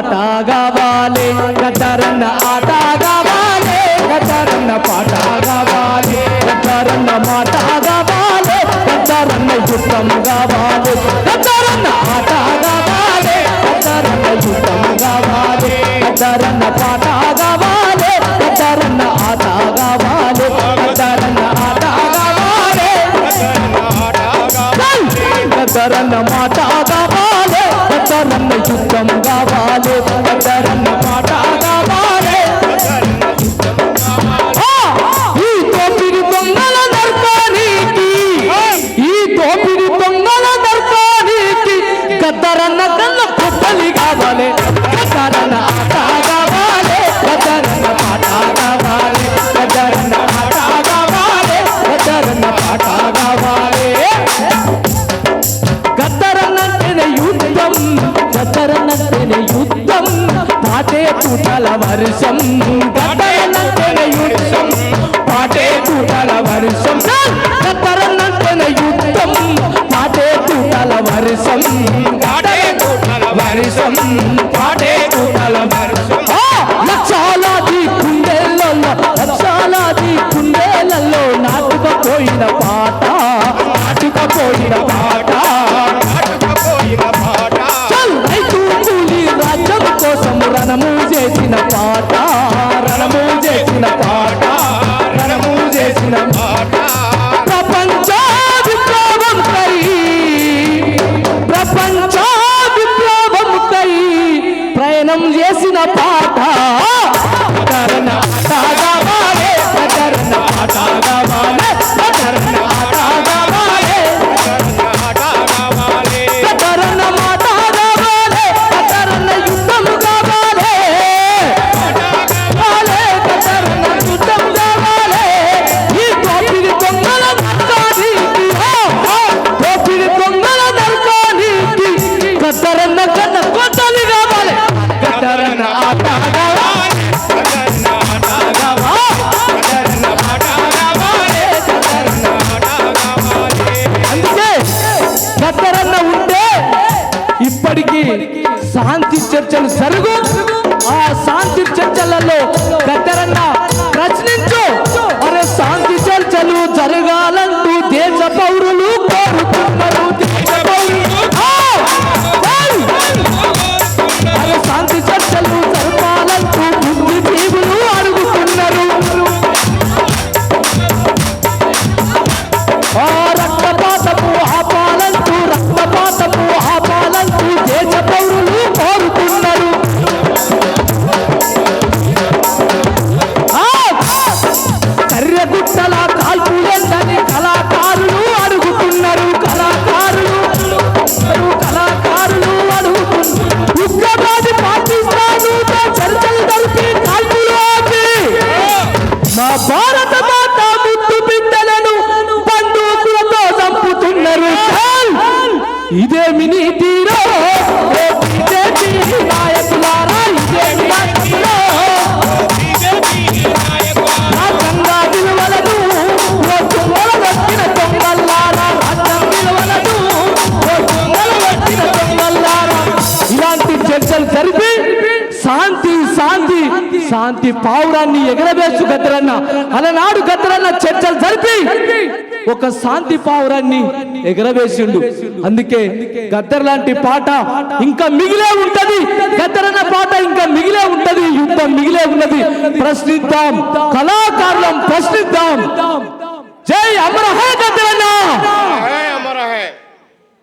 పాట కావాలి గద్దరన్న ఆట కావాలి గతరన్న పాట కావాలి గద్దరన్న మాట కావాలి గద్దరన్న యుద్ధం కావాలి గతరన్న ఆట కావాలి గద్దరన్న యుద్ధం కావాలి గతరన్న పాట కావాలి గద్దరన్న ఆట కావాలి గతరన్న ఆట కావాలి గద్దరన్న మాట కావాలి గద్దరన్న ఆట కావాలి గద్దరన్న పాట కావాలి గద్దరన్న ఆట కావాలి గద్దరన్న పాట కావాలి గద్దరన్నంటేనే యుద్ధం గద్దరన్నంటేనే యుద్ధం పాటే పూటల వర్షం గద్దరన్నంటేనే యుద్ధం పాటే పూటల వర్షం గద్దరన్నంటేనే பாட శాంతి చర్చలు జరుగు. ఆ శాంతి చర్చలలో పెద్దరన్న ప్రశ్నించు. అరే శాంతి చర్చలు జరగాలంటూ దేశ పౌరులు ఇదేమి నీతిరో ఓ బీజేపీ నాయకులారా ఇదేమి నాయకులో రాజ్యాంగ విలువలను ఓ తుంగల వచ్చిన దొంగల్లారా రాజ్యాంగ విలువలను ఓ తుంగల వచ్చిన దొంగల్లారా ఇలాంటి చర్చలు జరిపి శాంతి శాంతి శాంతి పావురాన్ని ఎగరవేసు గద్దరన్న అలనాడు గద్దరన్న చర్చలు జరిపి ఒక శాంతి పావురాన్ని ఎగరవేసిండు. అందుకే గద్దర్ లాంటి పాట ఇంకా మిగిలే ఉంటది. గద్దరన్న పాట ఇంకా మిగిలే ఉంటది. యుద్ధం మిగిలే ఉన్నది. ప్రశ్నిద్దాం. కళాకారులం ప్రశ్నిద్దాం. జై అమరహ!